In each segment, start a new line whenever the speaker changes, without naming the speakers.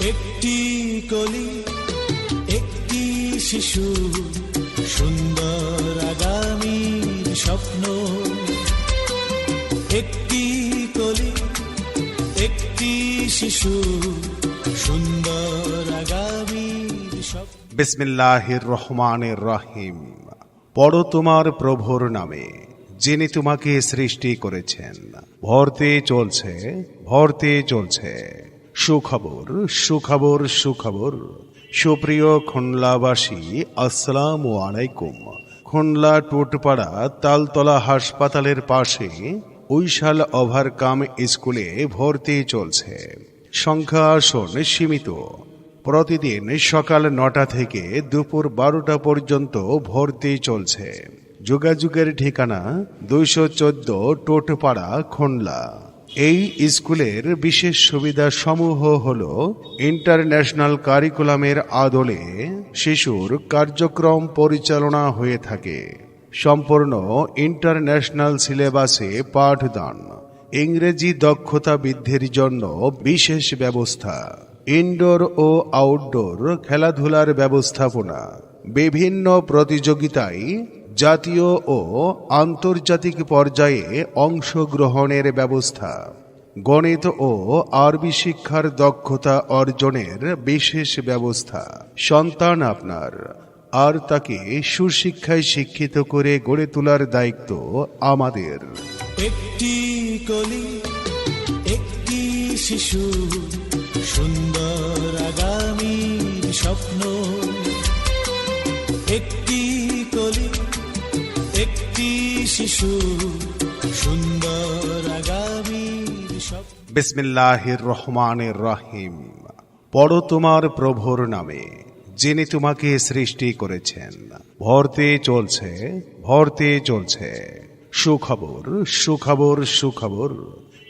একটি কলি, একটি শিশু, সুন্দর আগামীর স্বপ্ন। একটি কলি, একটি শিশু, সুন্দর আগামীর স্বপ্ন।
বিসমিল্লাহির রহমানের রহিম। পড়ো তোমার প্রভুর নামে, যিনি তোমাকে সৃষ্টি করেছেন। ভর্তি চলছে ভর্তি চলছে। সুখবর সুখবর সুখবর। সুপ্রিয় খুলনাবাসী আসসালামু আলাইকুম। খুলনা টুটপাড়া, তালতলা হাসপাতালের পাশে ঐশাল ওভারকাম স্কুলে ভর্তি চলছে। সংখ্যা আসন সীমিত। প্রতিদিন সকাল নটা থেকে দুপুর বারোটা পর্যন্ত ভর্তি চলছে। যোগাযোগের ঠিকানা দুইশো চোদ্দ টোটপাড়া, খোনলা। এই স্কুলের বিশেষ সুবিধা সমূহ হল ইন্টারন্যাশনাল কারিকুলামের আদলে শিশুর কার্যক্রম পরিচালনা হয়ে থাকে, সম্পূর্ণ ইন্টারন্যাশনাল সিলেবাসে পাঠদান, ইংরেজি দক্ষতা বৃদ্ধির জন্য বিশেষ ব্যবস্থা, ইনডোর ও আউটডোর খেলাধুলার ব্যবস্থাপনা, বিভিন্ন প্রতিযোগিতায় জাতীয় ও আন্তর্জাতিক পর্যায়ে অংশগ্রহণের ব্যবস্থা। গণিত ও আরবি শিক্ষার দক্ষতা অর্জনের বিশেষ ব্যবস্থা। সন্তান আপনার, আর তাকে সুশিক্ষায় শিক্ষিত করে গড়ে তোলার দায়িত্ব আমাদের।
একটি কলি, একটি শিশু, সুন্দর আগামীর স্বপ্ন। একটি কলি
রহমানের রহিম। তোমার প্রভুর নামে, যিনি তোমাকে সৃষ্টি করেছেন। ভর্তি চলছে ভর্তি চলছে। সুখবর সুখবর সুখবর।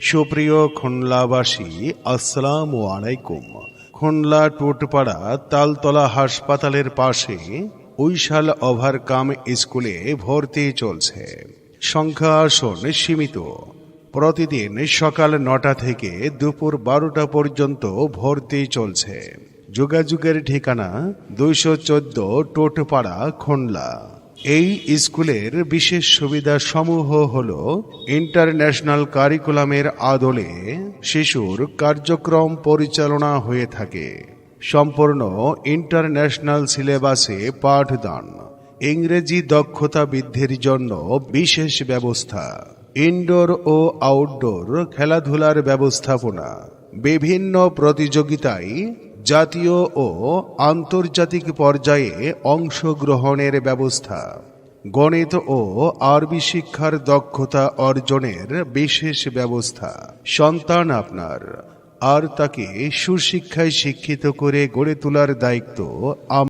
সুপ্রিয় খুলনাবাসী আসসালামু আলাইকুম। খুলনা টুটপাড়া তালতলা হাসপাতালের পাশে উইশাল ওভারকাম স্কুলে ভর্তি চলছে। সংখ্যা আসন সীমিত। প্রতিদিন সকাল নটা থেকে দুপুর বারোটা পর্যন্ত ভর্তি চলছে। যোগাযোগের ঠিকানা দুইশো চোদ্দ টোটপাড়া খোনলা এই স্কুলের বিশেষ সুবিধা সমূহ হল ইন্টারন্যাশনাল কারিকুলামের আদলে শিশুর কার্যক্রম পরিচালনা হয়ে থাকে। সম্পূর্ণ ইন্টারন্যাশনাল সিলেবাসে পাঠদান। ইংরেজি দক্ষতা বৃদ্ধির জন্য বিশেষ ব্যবস্থা। ইনডোর ও আউটডোর খেলাধুলার ব্যবস্থাপনা। বিভিন্ন প্রতিযোগিতায় জাতীয় ও আন্তর্জাতিক পর্যায়ে অংশগ্রহণের ব্যবস্থা। গণিত ও আরবি শিক্ষার দক্ষতা অর্জনের বিশেষ ব্যবস্থা। সন্তান আপনার আর তাকে সুশিক্ষায় শিক্ষিত করে গড়ে তোলার দায়িত্ব